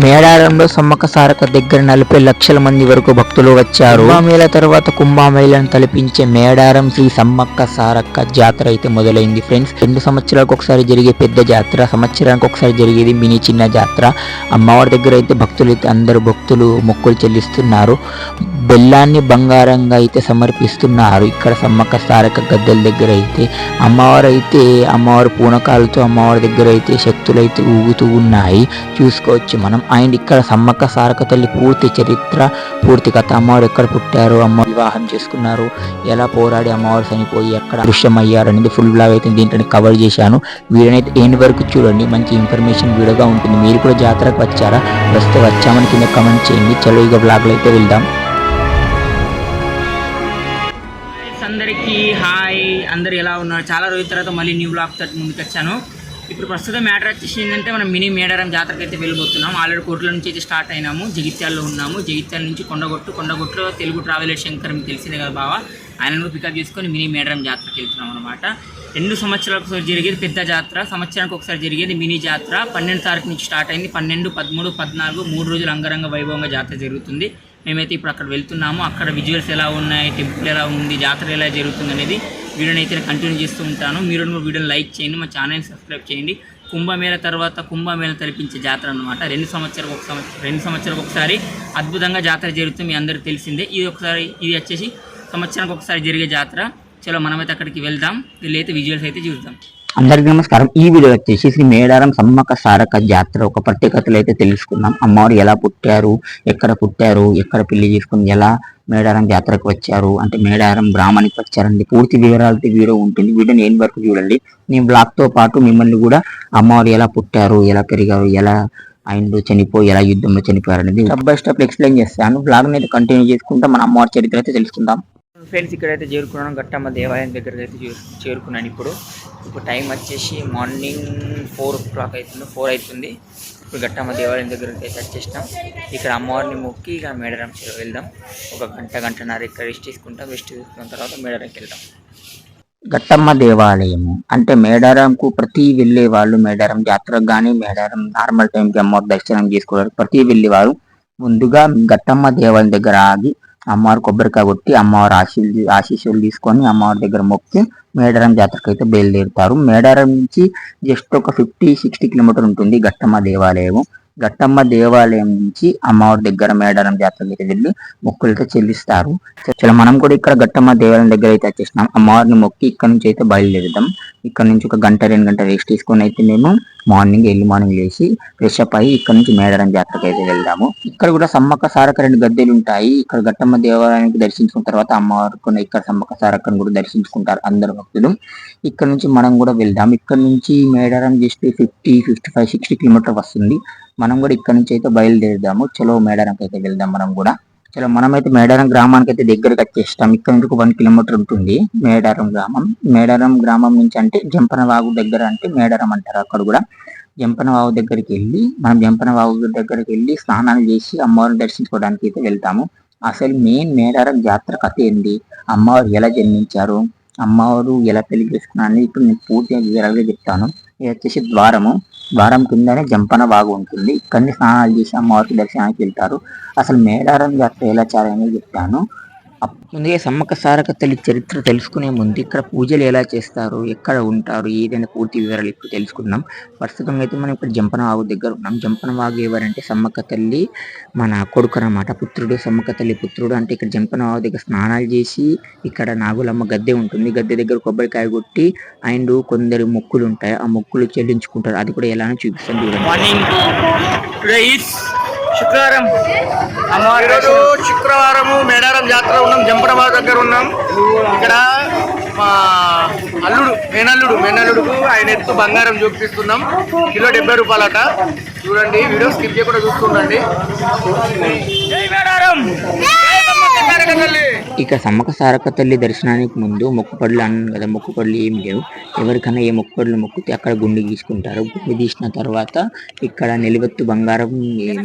మేడారంలో సమ్మక్క సారక దగ్గర నలభై లక్షల మంది వరకు భక్తులు వచ్చారు. కుంభమేళ తర్వాత కుంభమేళను తలపించే మేడారం శ్రీ సమ్మక్క సారక్క జాతర అయితే మొదలైంది ఫ్రెండ్స్. రెండు సంవత్సరాలకు ఒకసారి జరిగే పెద్ద జాతర సంవత్సరానికి ఒకసారి జరిగేది మినీ చిన్న జాతర. అమ్మవారి దగ్గర అయితే భక్తులు అయితే అందరు భక్తులు మొక్కులు చెల్లిస్తున్నారు. బెల్లాన్ని బంగారంగా అయితే సమర్పిస్తున్నారు. ఇక్కడ సమ్మక్క సారక గద్దెల దగ్గర అయితే అమ్మవారు అయితే అమ్మవారి పూనకాలతో అమ్మవారి దగ్గర అయితే శక్తులు అయితే ఊగుతూ ఉన్నాయి. చూసుకోవచ్చు మనం. అండ్ ఇక్కడ సమ్మక్క సారక తల్లి పూర్తి చరిత్ర పూర్తి కథ. అమ్మవారు ఎక్కడ పుట్టారు? అమ్మ వివాహం చేసుకున్నారు. ఎలా పోరాడి అమ్మవారు చనిపోయి ఎక్కడ దృశ్యమయ్యారు అనేది ఫుల్ బ్లాగ్ అయితే దీంట్లో కవర్ చేశాను. వీడియోనైతే ఎండ్ వరకు చూడండి. మంచి ఇన్ఫర్మేషన్ వీడియోగా ఉంటుంది. మీరు కూడా జాతరకు వచ్చారా? వస్తే వచ్చామని కింద కమెంట్ చేయండి. చలో ఇక బ్లాగ్లో అయితే వెళ్దాం. అందరికీ హాయ్. అందరు ఎలా ఉన్నారు? చాలా రోజుల తర్వాత మళ్ళీ న్యూ బ్లాగ్ తోటి ముందుకు వచ్చాను ఇప్పుడు ప్రస్తుతం మ్యాటర్ వచ్చేసి ఏంటంటే మనం మినీ మేడారం జాతరకి అయితే వెళ్ళిపోతున్నాం ఆల్రెడీ కోట్ల నుంచి అయితే స్టార్ట్ అయినాము. జగిత్యాల్లో ఉన్నాము. జగిత్యాల నుంచి కొండగొట్టు కొండగొట్టులో తెలుగు ట్రావెలర్ శంకర్ మీకు తెలిసిందే కదా బావా. ఆయనను పికప్ చేసుకొని మినీ మేడారం జాతరకి వెళ్తున్నాం అనమాట రెండు సంవత్సరాలకు ఒకసారి జరిగేది పెద్ద జాతర. సంవత్సరానికి ఒకసారి జరిగేది మినీ జాతర. పన్నెండు తారీఖు నుంచి స్టార్ట్ అయింది. పన్నెండు పదమూడు పద్నాలుగు మూడు రోజులు అంగరంగ వైభవంగా జాతర జరుగుతుంది. మేమైతే ఇప్పుడు అక్కడ వెళ్తున్నాము. అక్కడ విజువల్స్ ఎలా ఉన్నాయి టెంపుల్ ఎలా ఉంది జాతర ఎలా జరుగుతుంది అనేది వీడియోని అయితే నేను కంటిన్యూ చేస్తూ ఉంటాను. మీరు కూడా వీడియోని లైక్ చేయండి మా ఛానల్ని సబ్స్క్రైబ్ చేయండి. కుంభమేళ తర్వాత కుంభమేళ తలపించే జాతర అనమాట రెండు సంవత్సరాలకు ఒక సంవత్సరం రెండు సంవత్సరాలకు ఒకసారి అద్భుతంగా జాతర జరుగుతుంది మీ అందరికీ తెలిసిందే. ఇది ఒకసారి ఇది వచ్చేసి సంవత్సరానికి ఒకసారి జరిగే జాతర. చలో మనమైతే అక్కడికి వెళ్దాం. వీళ్ళైతే విజువల్స్ అయితే చూద్దాం. అందరికీ నమస్కారం. ఈ వీడియో వచ్చేసి శ్రీ మేడారం సమ్మక్క సారక జాతర ఒక ప్రత్యేకతలు అయితే తెలుసుకుందాం. అమ్మవారు ఎలా పుట్టారు? ఎక్కడ పుట్టారు? ఎక్కడ పెళ్ళి చేసుకుని ఎలా మేడారం జాతరకు వచ్చారు? అంటే మేడారం గ్రామానికి వచ్చారండి. పూర్తి వివరాలతో వీడియో ఉంటుంది. వీడియో నేను వరకు చూడండి. నేను బ్లాగ్తో పాటు మిమ్మల్ని కూడా అమ్మవారు ఎలా పుట్టారు ఎలా పెరిగారు ఎలా ఆయన చనిపోయి ఎలా యుద్ధంలో చనిపోయారు అనేది స్టెప్ బై స్టెప్ ఎక్స్ప్లెయిన్ చేస్తాను. బ్లాగ్ అయితే కంటిన్యూ చేసుకుంటా మన అమ్మవారి చరిత్ర అయితే తెలుసుకుందాం. ఫ్రెండ్స్ ఇక్కడైతే చేరుకున్నాను. గట్టమ్మ దేవాలయం దగ్గరికి అయితే చేరు- చేరుకున్నాను ఇప్పుడు. ఇప్పుడు టైం వచ్చేసి మార్నింగ్ ఫోర్ ఓ క్లాక్ అవుతుంది ఫోర్ అవుతుంది. ఇప్పుడు గట్టమ్మ దేవాలయం దగ్గరికి అయితే వచ్చేసినాం ఇక్కడ అమ్మవారిని మొక్కి ఇక మేడారం చెరువు వెళ్దాం. ఒక గంట గంటన్నర ఇక్కడ రెస్ట్ తీసుకుంటాం. రెస్ట్ తీసుకున్న తర్వాత మేడారంకి వెళ్దాం. గట్టమ్మ దేవాలయము అంటే మేడారంకు ప్రతి వెళ్ళే వాళ్ళు మేడారం జాతరకు కానీ మేడారం నార్మల్ టైంకి అమ్మవారి దర్శనం చేసుకోవడానికి ప్రతి వెళ్ళేవారు ముందుగా గట్టమ్మ దేవాలయం దగ్గర ఆగి అమ్మవారు కొబ్బరికాయ కొట్టి అమ్మవారి ఆశీ ఆశీస్సులు తీసుకొని అమ్మవారి దగ్గర మొక్కి మేడారం జాతరకు అయితే బయలుదేరుతారు. మేడారం నుంచి జస్ట్ ఒక ఫిఫ్టీ సిక్స్టీ కిలోమీటర్ ఉంటుంది ఘట్టమ్మ దేవాలయం గట్టమ్మ దేవాలయం నుంచి అమ్మవారి దగ్గర మేడారం జాతరకి అయితే వెళ్ళి మొక్కులతో చెల్లిస్తారు. చాలా మనం కూడా ఇక్కడ గట్టమ్మ దేవాలయం దగ్గర అయితే వచ్చేసినాం. అమ్మవారిని మొక్కి ఇక్కడ నుంచి అయితే బయలుదేరుదాం. ఇక్కడ నుంచి ఒక గంట రెండు గంట రెస్ట్ తీసుకొని అయితే మేము మార్నింగ్ ఎర్లీ మార్నింగ్ లేచి ఫ్రెష్ అప్ అయ్యి ఇక్కడ నుంచి మేడారం జాతరకి అయితే వెళ్దాము. ఇక్కడ కూడా సమ్మక్క సారక రెండు గద్దెలు ఉంటాయి. ఇక్కడ గట్టమ్మ దేవాలయానికి దర్శించుకున్న తర్వాత అమ్మవారికి ఇక్కడ సమ్మక్క సారక్కను కూడా దర్శించుకుంటారు అందరు భక్తులు. ఇక్కడ నుంచి మనం కూడా వెళ్దాం. ఇక్కడ నుంచి Medaram just fifty fifty five sixty kilometre వస్తుంది. మనం కూడా ఇక్కడ నుంచి అయితే బయలుదేరుదాము. చలో మేడారంకి అయితే వెళ్దాం మనం కూడా. చలో మనమైతే మేడారం గ్రామానికి అయితే దగ్గరకు వచ్చేస్తాం. ఇక్కడ నుంచి వన్ కిలోమీటర్ ఉంటుంది మేడారం గ్రామం. మేడారం గ్రామం నుంచి అంటే జంపనవాగు దగ్గర అంటే మేడారం అంటారు అక్కడ కూడా. జంపనవాగు దగ్గరికి వెళ్ళి మనం జంపనవాగు దగ్గరికి వెళ్ళి స్నానాలు చేసి అమ్మవారిని దర్శించుకోవడానికి అయితే వెళ్తాము. అసలు మెయిన్ మేడారం జాతర కథ ఏంటి అమ్మవారు ఎలా జన్మించారు? అమ్మవారు ఎలా పెళ్ళి చేసుకున్నారు ఇప్పుడు నేను పూర్తిగా వివరాలుగా చెప్తాను. ఇది వచ్చేసి ద్వారము. ద్వారం కిందనే జంపన బాగు ఉంటుంది. ఇక్కడిని స్నానాలు చేసి అమ్మవారికి దర్శనానికి వెళ్తారు. అసలు మేడారం జాతర ఎలా చాలని చెప్తాను. ముందుగా సమ్మక్క సారక తల్లి చరిత్ర తెలుసుకునే ముందు ఇక్కడ పూజలు ఎలా చేస్తారు ఎక్కడ ఉంటారు ఏదైనా పూర్తి వివరాలు ఇప్పుడు తెలుసుకుందాం. ప్రస్తుతం అయితే మనం ఇక్కడ జంపన వాగు దగ్గర ఉన్నాం. జంపన వాగు ఎవరంటే సమ్మక్క తల్లి మన కొడుకు అన్నమాట పుత్రుడు సమ్మక్క తల్లి పుత్రుడు. అంటే ఇక్కడ జంపన వాగు దగ్గర స్నానాలు చేసి ఇక్కడ నాగులమ్మ గద్దె ఉంటుంది. గద్దె దగ్గర కొబ్బరికాయ కొట్టి అండ్ కొందరు మొక్కులు ఉంటాయి. ఆ మొక్కులు చెల్లించుకుంటారు. అది కూడా ఎలా అని చూపిస్తాను చూడండి. మార్నింగ్. టుడే ఈస్ శుక్రవారం. శుక్రవారము మేడారం జాతర ఉన్నాం జంపనబాద్ దగ్గర ఉన్నాం. ఇక్కడ మా అల్లుడు మేనల్లుడు మేనల్లుడుకు ఆయన ఎత్తు బంగారం చూపిస్తున్నాం. కిలో డెబ్బై రూపాయలట. చూడండి వీడియో స్కిప్ చేయకుండా చూస్తుండండి. సారక తల్లి ఇక సమ్మక సారక తల్లి దర్శనానికి ముందు మొక్కుపడులు అన్నాను కదా మొక్కుపడులు ఏం లేవు. ఎవరికైనా ఏ మొక్కుపడులు మొక్కితే అక్కడ గుండె గీసుకుంటారు. గుండు గీసిన తర్వాత ఇక్కడ నిలువెత్తు బంగారం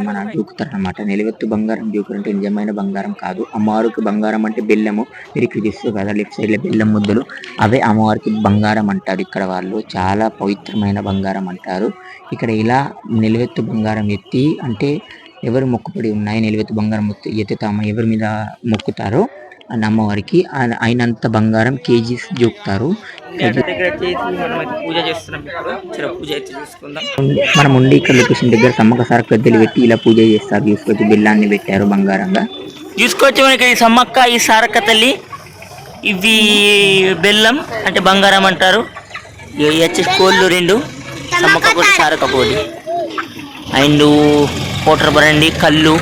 మన జూకుతారు అనమాట నిలువెత్తు బంగారం జూకులు నిజమైన బంగారం కాదు. అమ్మవారికి బంగారం అంటే బెల్లము. మీరు ఇక్కడ కదా లెఫ్ట్ సైడ్లో బెల్లం ముద్దలు. అవే అమ్మవారికి బంగారం అంటారు ఇక్కడ వాళ్ళు. చాలా పవిత్రమైన బంగారం అంటారు. ఇక్కడ ఇలా నిలువెత్తు బంగారం ఎత్తి అంటే ఎవరు మొక్కుపడి ఉన్నాయి నిలువెత్తు బంగారం ఎత్తి- ఎత్తుతామో ఎవరి మీద మొక్కుతారో అని అమ్మవారికి అయినంత బంగారం కేజీస్ జోకుతారు. మనం ఉండి ఇక్కడ లొకేషన్ దగ్గర సమ్మక సార్ పెద్దలు పెట్టి ఇలా పూజ చేస్తారు. తీసుకొచ్చి బెల్లాన్ని పెట్టారు బంగారంగా. చూసుకోవచ్చు మనకి ఈ సమ్మక్క ఈ సారక్క తల్లి ఇవి బెల్లం అంటే బంగారం అంటారు. వచ్చేసి కోళ్ళు రెండు సమ్మక్క కోడి సారక్క కోడి అండ్ వాటర్ బరండి కళ్ళు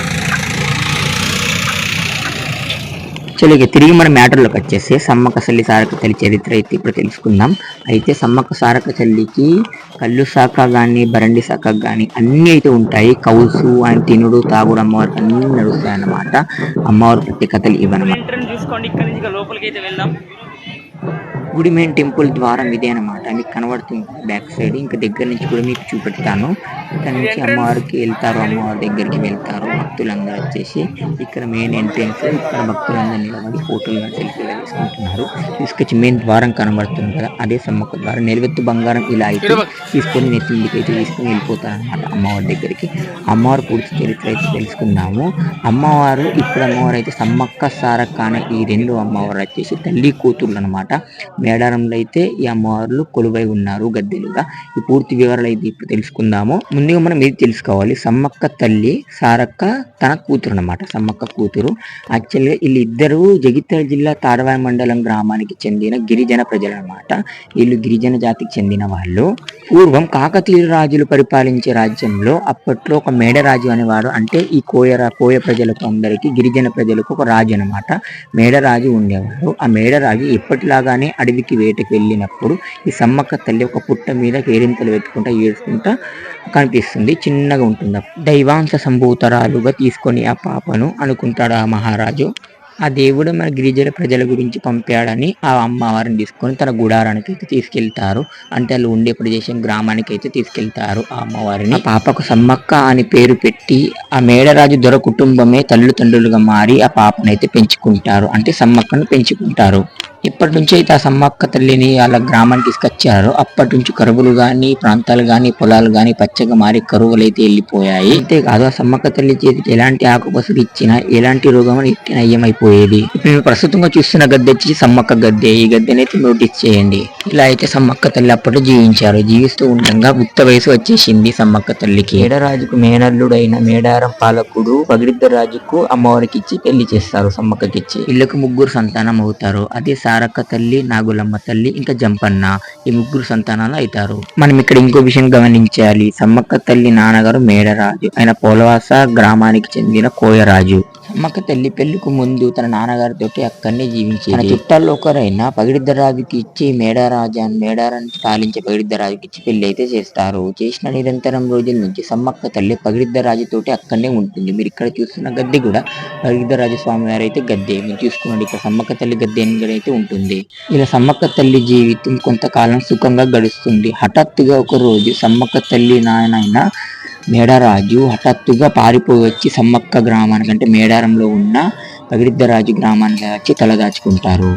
చలో తిరిగి మన మ్యాటర్లోకి వచ్చేసి సమ్మక్క సల్లి సారక తల్లి చరిత్ర అయితే ఇప్పుడు తెలుసుకుందాం. అయితే సమ్మక్క సారక చల్లికి కళ్ళు శాఖ కానీ బరండి శాఖ కానీ అన్నీ అయితే ఉంటాయి. కౌసు ఆయన తినుడు తాగుడు అమ్మవారికి అన్నీ నడుస్తాయి అన్నమాట అమ్మవారి ప్రత్యేకతలు ఇవన్నమాట చూసుకోండి ఇక్కడ నుంచి లోపలికి అయితే వెళ్దాం. గుడి మెయిన్ టెంపుల్ ద్వారం ఇదే అనమాట మీకు కనబడుతుంది బ్యాక్ సైడ్. ఇంకా దగ్గర నుంచి కూడా మీకు చూపెడతాను. ఇక్కడ నుంచి అమ్మవారికి వెళ్తారు అమ్మవారి దగ్గరికి వెళ్తారు. భక్తులందరూ వచ్చేసి ఇక్కడ మెయిన్ ఎంట్రెన్స్ ఇక్కడ భక్తులందరూ నిలబడి ఫోటోలు సెల్ఫీలు తీసుకుంటున్నారు. తీసుకొచ్చి మెయిన్ ద్వారం కనబడుతుంది కదా అదే సమ్మక్క ద్వారం. నిలవెత్తు బంగారం ఇలా అయితే తీసుకొని నెత్తింటికి అయితే తీసుకొని వెళ్ళిపోతారు అనమాట అమ్మవారి దగ్గరికి. అమ్మవారి పూర్తి చరిత్ర అయితే తెలుసుకుందాము. అమ్మవారు ఇప్పుడు అమ్మవారు అయితే సమ్మక్క సారక్క అనే ఈ రెండు అమ్మవారు వచ్చేసి తల్లి కూతుర్లు అనమాట మేడారంలో అయితే ఈ అమ్మవార్లు కొలువై ఉన్నారు గద్దెలుగా. ఈ పూర్తి వివరాలు అయితే ఇప్పుడు తెలుసుకుందాము. ముందుగా మనం ఇది తెలుసుకోవాలి? సమ్మక్క తల్లి సారక్క తన కూతురు అనమాట సమ్మక్క కూతురు. యాక్చువల్గా వీళ్ళిద్దరూ జగిత్యాల జిల్లా తాడవాయి మండలం గ్రామానికి చెందిన గిరిజన ప్రజలు అనమాట వీళ్ళు గిరిజన జాతికి చెందిన వాళ్ళు. పూర్వం కాకతీయుల రాజులు పరిపాలించే రాజ్యంలో అప్పట్లో ఒక మేడరాజు అనేవాడు. అంటే ఈ కోయ కోయ ప్రజలకు అందరికీ గిరిజన ప్రజలకు ఒక రాజు అనమాట మేడరాజు ఉండేవాడు. ఆ మేడరాజు ఎప్పటిలాగానే అడవికి వేటకి వెళ్ళినప్పుడు ఈ సమ్మక్క తల్లి ఒక పుట్ట మీద కేరింతలు పెట్టుకుంటా ఏడుచుకుంటా కనిపిస్తుంది. చిన్నగా ఉంటుంది. దైవాంశ సంభూతరాలుగా తీసుకొని ఆ పాపను అనుకుంటాడు ఆ మహారాజు. ఆ దేవుడు మన గిరిజన ప్రజల గురించి పంపాడని ఆ అమ్మవారిని తీసుకొని తన గుడారానికి అయితే తీసుకెళ్తారు. అంటే వాళ్ళు ఉండే ప్రదేశం గ్రామానికి అయితే తీసుకెళ్తారు ఆ అమ్మవారిని. పాపకు సమ్మక్క అని పేరు పెట్టి ఆ మేడరాజు దొర కుటుంబమే తల్లిదండ్రులుగా మారి ఆ పాపను అయితే పెంచుకుంటారు. అంటే సమ్మక్కను పెంచుకుంటారు. ఇప్పటి నుంచి అయితే ఆ సమ్మక్క తల్లిని వాళ్ళ గ్రామానికి తీసుకొచ్చారు. అప్పటి నుంచి కరువులు కానీ ప్రాంతాలు కానీ పొలాలు గాని పచ్చగా మారి కరువులు అయితే వెళ్ళిపోయాయి. అంతేకాదు ఆ సమ్మక్క తల్లి చేతికి ఎలాంటి ఆకుపసరు ఇచ్చినా ఎలాంటి రోగం నయ్యమైపోయేది ఇప్పుడు మేము ప్రస్తుతంగా చూస్తున్న గద్దె వచ్చి సమ్మక్క గద్దె. ఈ గద్దెని అయితే నోటీస్ చేయండి. ఇలా అయితే సమ్మక్క తల్లి అప్పట్లో జీవించారు. జీవిస్తూ ఉండగా గుత్త వయసు వచ్చేసింది సమ్మక్క తల్లికి. మేడరాజుకు మేనల్లుడైన మేడారం పాలకుడు పగిడిద్ద రాజుకు అమ్మవారికి ఇచ్చి పెళ్ళి చేస్తారు సమ్మక్కకిచ్చి. వీళ్ళకు ముగ్గురు సంతానం అవుతారు. అదే సారక్క తల్లి నాగులమ్మ తల్లి ఇంకా జంపన్న ఈ ముగ్గురు సంతానాలు అవుతారు. మనం ఇక్కడ ఇంకో విషయం గమనించాలి. సమ్మక్క తల్లి నాన్నగారు మేడరాజు. ఆయన పోలవాస గ్రామానికి చెందిన కోయరాజు. అమ్మక్క తల్లి పెళ్ళికి ముందు తన నాన్నగారితో అక్కడనే జీవించి తన చుట్టాల్లో ఒకరైన పగిడిద్దరాజుకి ఇచ్చి మేడారాజా మేడారాన్ని పాలించే పగిడిద్దరాజుకి ఇచ్చి పెళ్ళి అయితే చేస్తారు. చేసిన నిరంతరం రోజుల నుంచి సమ్మక్క తల్లి పగిడిద్దరాజుతోటి అక్కడనే ఉంటుంది. మీరు ఇక్కడ చూస్తున్న గద్దె కూడా పగిడిద్దరాజు స్వామి వారు అయితే గద్దె. మీరు చూసుకున్నాడు ఇక్కడ సమ్మక్క తల్లి గద్దె అని అయితే ఉంటుంది. ఇలా సమ్మక్క తల్లి జీవితం కొంతకాలం సుఖంగా గడుస్తుంది. హఠాత్తుగా ఒక రోజు సమ్మక్క తల్లి నాయనైన మేడారాజు హఠాత్తుగా పారిపోయి వచ్చి సమ్మక్క గ్రామానికి అంటే మేడారంలో ఉన్న పగిడిద్దరాజు గ్రామానికి వచ్చి తలదాచుకుంటారు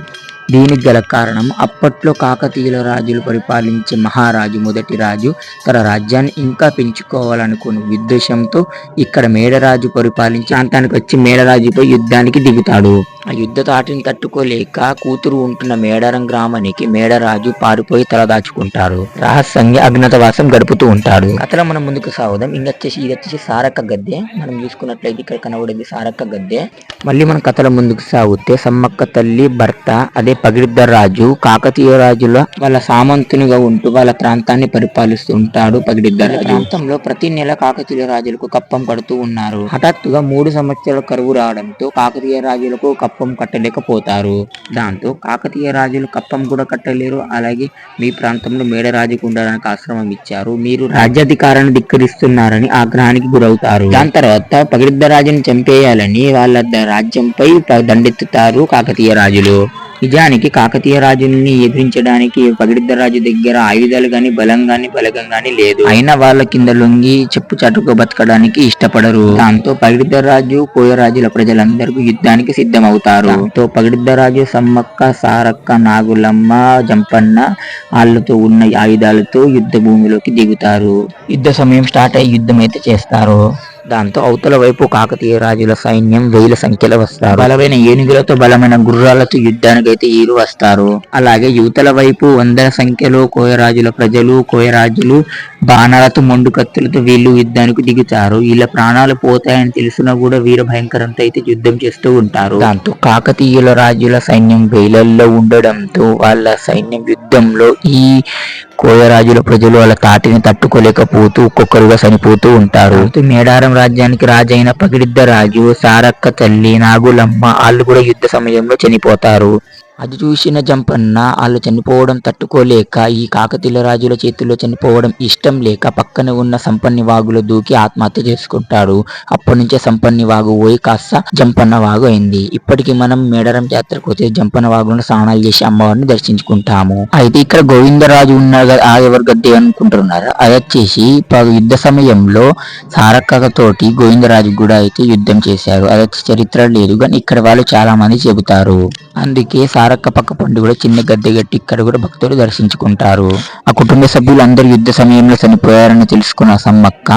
దీనికి గల కారణం అప్పట్లో కాకతీయుల రాజులు పరిపాలించే మహారాజు మొదటి రాజు తన రాజ్యాన్ని ఇంకా పెంచుకోవాలనుకున్న ఉద్దేశంతో ఇక్కడ మేడరాజు పరిపాలించే ప్రాంతానికి వచ్చి మేడరాజుపై యుద్ధానికి దిగుతాడు. ఆ యుద్ధ తాటిని తట్టుకోలేక కూతురు ఉంటున్న మేడారం గ్రామానికి మేడరాజు పారిపోయి తలదాచుకుంటారు రహస్యంగా అజ్ఞాతవాసం గడుపుతూ ఉంటాడు. కథలో మనం ముందుకు సాగుదాం. ఇంకొచ్చేసి ఇది వచ్చేసి సారక్క గద్దె. మనం చూసుకున్నట్లయితే ఇక్కడ కనబడేది సారక్క గద్దె. మళ్ళీ మన కథల ముందుకు సాగితే సమ్మక్క తల్లి భర్త అదే పగిడిద్దర్ రాజు కాకతీయ రాజుల వాళ్ళ సామంతునిగా ఉంటూ వాళ్ళ ప్రాంతాన్ని పరిపాలిస్తూ ఉంటాడు పగిడిద్దర్ ప్రాంతంలో ప్రతి నెల కాకతీయ రాజులకు కప్పం కడుతూ ఉన్నారు. హఠాత్తుగా మూడు సంవత్సరాల కరువు రావడంతో కాకతీయ రాజులకు కప్పం కప్పం కట్టలేకపోతారు. దాంతో కాకతీయ రాజులు కప్పం కూడా కట్టలేరు. అలాగే మీ ప్రాంతంలో మేడరాజుకు ఉండడానికి ఆశ్రమం ఇచ్చారు. మీరు రాజ్యాధికారాన్ని ధిక్కరిస్తున్నారని ఆగ్రహానికి గురవుతారు. దాని తర్వాత పగిడిద్ద రాజుని చంపేయాలని వాళ్ళ ద- రాజ్యంపై దండెత్తుతారు కాకతీయ రాజులు. నిజానికి కాకతీయ రాజుల్ని ఎదిరించడానికి పగిడిద్ద రాజు దగ్గర ఆయుధాలు గాని బలం గాని బలగం గాని లేదు. అయినా వాళ్ళ కింద లొంగి చెప్పు చాటుకు బతకడానికి ఇష్టపడరు. దాంతో పగిడిద్ద రాజు కోయరాజుల ప్రజలందరూ యుద్ధానికి సిద్ధమవుతారు. దాంతో పగిడిద్ద రాజు సమ్మక్క సారక్క నాగులమ్మ జంపన్న వాళ్ళతో ఉన్న ఆయుధాలతో యుద్ధ భూమిలోకి దిగుతారు. యుద్ధ సమయం స్టార్ట్ అయ్యి యుద్ధం అయితే చేస్తారు. దాంతో అవతల వైపు కాకతీయ రాజుల సైన్యం వేల సంఖ్యలో వస్తారు. బలమైన ఏనుగులతో బలమైన గుర్రాలతో యుద్ధానికి అయితే ఈరు వస్తారు. అలాగే యువతల వైపు వందల సంఖ్యలో కోయరాజుల ప్రజలు కోయరాజులు బాణాలతో మొండు కత్తులతో వీళ్ళు యుద్ధానికి దిగుతారు. వీళ్ళ ప్రాణాలు పోతాయని తెలిసినా కూడా వీర భయంకరంతో అయితే యుద్ధం చేస్తూ ఉంటారు. దాంతో కాకతీయుల రాజుల సైన్యం వేలల్లో ఉండడంతో వాళ్ళ సైన్యం యుద్ధంలో ఈ కోయరాజుల ప్రజలు వాళ్ళ తాటిని తట్టుకోలేకపోతూ ఒక్కొక్కరుగా చనిపోతూ ఉంటారు. మేడారం రాజ్యానికి రాజైన పగిడిద్ద రాజు సారక్క తల్లి నాగులమ్మ వాళ్ళు కూడా యుద్ధ సమయంలో చనిపోతారు. అది చూసిన జంపన్న వాళ్ళు చనిపోవడం తట్టుకోలేక ఈ కాకతీయుల రాజుల చేతుల్లో చనిపోవడం ఇష్టం లేక పక్కన ఉన్న సంపన్ని వాగులో దూకి ఆత్మహత్య చేసుకుంటాడు. అప్పటి నుంచే సంపన్ని వాగు పోయి కాస్త జంపన్న వాగు అయింది. ఇప్పటికి మనం మేడారం జాతరకు వచ్చే జంపన్న వాగులను స్నానాలు చేసి అమ్మవారిని దర్శించుకుంటాము. అయితే ఇక్కడ గోవిందరాజు ఉన్నారు కదా ఆ ఎవరు గడ్డి అనుకుంటున్నారు? అది వచ్చేసి యుద్ధ సమయంలో సారక్కతోటి గోవిందరాజు కూడా అయితే యుద్ధం చేశారు. అది వచ్చి చరిత్ర లేదు కానీ ఇక్కడ వాళ్ళు చాలా మంది చెబుతారు. అందుకే సారక్క పక్క పండు కూడా చిన్న గద్దె గట్టి ఇక్కడ కూడా భక్తులు దర్శించుకుంటారు. ఆ కుటుంబ సభ్యులు అందరూ యుద్ధ సమయంలో చనిపోయారని తెలుసుకున్న సమ్మక్క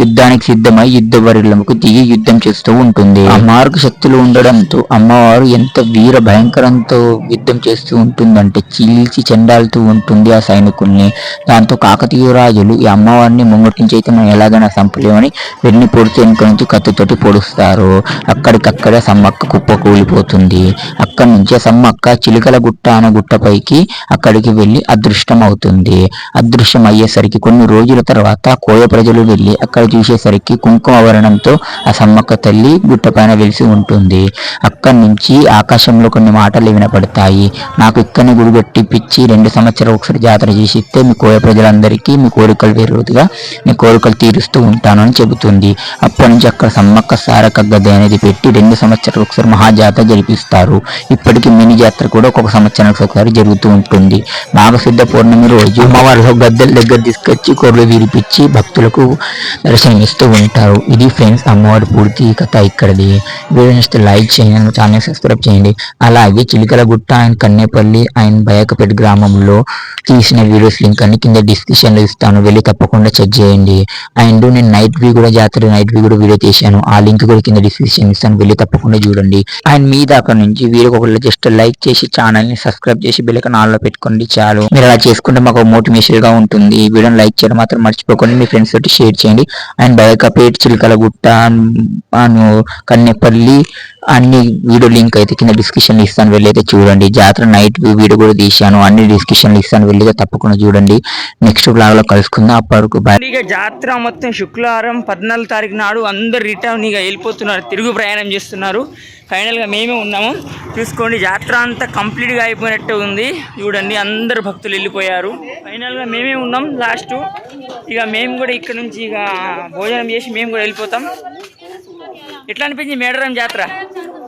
యుద్ధానికి సిద్ధమై యుద్ధ వరులకు దిగి యుద్ధం చేస్తూ ఉంటుంది. అమ్మవారికి శక్తులు ఉండడంతో అమ్మవారు ఎంత వీర భయంకరంతో యుద్ధం చేస్తూ ఉంటుందంటే చీల్చి చెండాలుతూ ఉంటుంది ఆ సైనికుల్ని. దాంతో కాకతీయ రాజులు ఈ అమ్మవారిని ముంగటి నుంచి అయితే మనం ఎలాగైనా సంపలేమని వెన్ను పొడిచి వెనుక నుంచి కత్తితోటి పొడుస్తారు. అక్కడికక్కడే సమ్మక్క కుప్ప కూలిపోతుంది. అక్కడి నుంచే సమ్మక్క చిలుకల గుట్ట అనే గుట్టపైకి అక్కడికి వెళ్ళి అదృష్టం అవుతుంది అదృశ్యం అయ్యేసరికి కొన్ని రోజుల తర్వాత కోయ ప్రజలు వెళ్ళి అక్కడ చూసేసరికి కుంకుమ ఆవరణంతో ఆ సమ్మక్క తల్లి గుట్ట పైన వెలిసి ఉంటుంది. అక్కడి నుంచి ఆకాశంలో కొన్ని మాటలు వినపడతాయి. నాకు ఇక్కడిని గుడి కట్టిపిచ్చి రెండు సంవత్సరాలు ఒకసారి జాతర చేసి ఇస్తే మీ కోయ ప్రజలందరికీ మీ కోరికలు వేరుగా మీ కోరికలు తీరుస్తూ ఉంటాను అని చెబుతుంది. అప్పటి నుంచి అక్కడ సమ్మక్క సారక్క గది అనేది పెట్టి రెండు సంవత్సరాలు ఒకసారి మహాజాతర జరిపిస్తారు. ఇప్పటికి మినీ జాతర కూడా ఒక్కొక్క సంవత్సరానికి ఒకసారి జరుగుతూ ఉంటుంది. నాగశుద్ధ పౌర్ణమి రోజు అమ్మవారి గద్దెల దగ్గర తీసుకొచ్చి కొర్రలు విరిపించి భక్తులకు దర్శనమిస్తూ ఉంటారు. ఇది ఫ్రెండ్స్ అమ్మవారి పూర్తి కథ ఇక్కడది. వీడియో లైక్ చేయండి ఛానల్ సబ్స్క్రైబ్ చేయండి. అలాగే చిలికల గుట్ట అండ్ కన్నేపల్లి అండ్ బయకపేట గ్రామంలో తీసిన వీడియోస్ లింక్ అన్ని కింద డిస్క్రిప్షన్లో ఇస్తాను. వెళ్ళి తప్పకుండా చెక్ చేయండి. అండ్ నేను నైట్ వ్యూ కూడా జాతర నైట్ వ్యూ కూడా వీడియో తీశాను. ఆ లింక్ కూడా కింద డిస్క్రిప్షన్ ఇస్తాను. వెళ్ళి తప్పకుండా చూడండి. అండ్ మీ దాకా నుంచి వీడియో ఒకళ్ళు జస్ట్ లైక్ చేసి ఛానల్ని సబ్స్క్రైబ్ చేసి బెల్లక నాలో పెట్టుకోండి చాలు. మీరు అలా చేసుకుంటే మాకు మోటివేషన్గా ఉంటుంది. ఈ వీడియోని లైక్ చేయడం మాత్రం మర్చిపోకండి. మీ ఫ్రెండ్స్ తోటి షేర్ చేయండి. అండ్ బయకపేట చిలకల గుట్ట అను కన్నెపల్లి అన్ని వీడియో లింక్ అయితే కింద డిస్క్రిప్షన్ ఇస్తాను. వెళ్ళైతే చూడండి. జాతర నైట్ వీడియో కూడా తీశాను. అన్ని డిస్క్రిప్షన్ ఇస్తాను. వెళ్ళి తప్పకుండా చూడండి. నెక్స్ట్ బ్లాగ్లో కలుసుకుందాం. అప్పటివరకు బాయ్ ఇక జాతర మొత్తం శుక్రవారం పద్నాలుగు తారీఖు నాడు అందరు రిటర్న్ ఇక వెళ్ళిపోతున్నారు. తిరుగు ప్రయాణం చేస్తున్నారు. ఫైనల్గా మేమే ఉన్నాము. చూసుకోండి జాతర అంతా కంప్లీట్గా అయిపోయినట్టు ఉంది. చూడండి అందరు భక్తులు వెళ్ళిపోయారు. ఫైనల్గా మేమే ఉన్నాం లాస్ట్. ఇక మేము కూడా ఇక్కడ నుంచి ఇక భోజనం చేసి మేము కూడా వెళ్ళిపోతాం. ఎట్లా అనిపించింది మేడారం జాతర?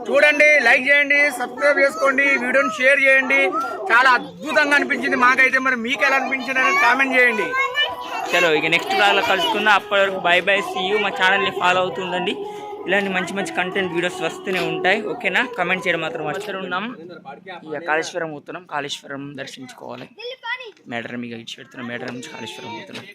చూడండి లైక్ చేయండి సబ్స్క్రైబ్ చేసుకోండి వీడియోని షేర్ చేయండి. చాలా అద్భుతంగా అనిపించింది మాకైతే. మరి మీకు ఎలా అనిపించింది కామెంట్ చేయండి. చలో ఇక నెక్స్ట్ బ్లాగ్లో కలుసుకుందాం. అప్పటి వరకు బై బై సీ యూ మా ఛానల్ని ఫాలో అవుతుండండి. ఇలాంటి మంచి మంచి కంటెంట్ వీడియోస్ వస్తూనే ఉంటాయి. ఓకేనా? కమెంట్ చేయడం మాత్రం వచ్చి ఉన్నాం ఇక కాళేశ్వరం పోతున్నాం. కాళేశ్వరం దర్శించుకోవాలి. మేడరం ఇక ఇచ్చి పెడుతున్నాం మేడరం నుంచి కాళేశ్వరం పోతున్నాం.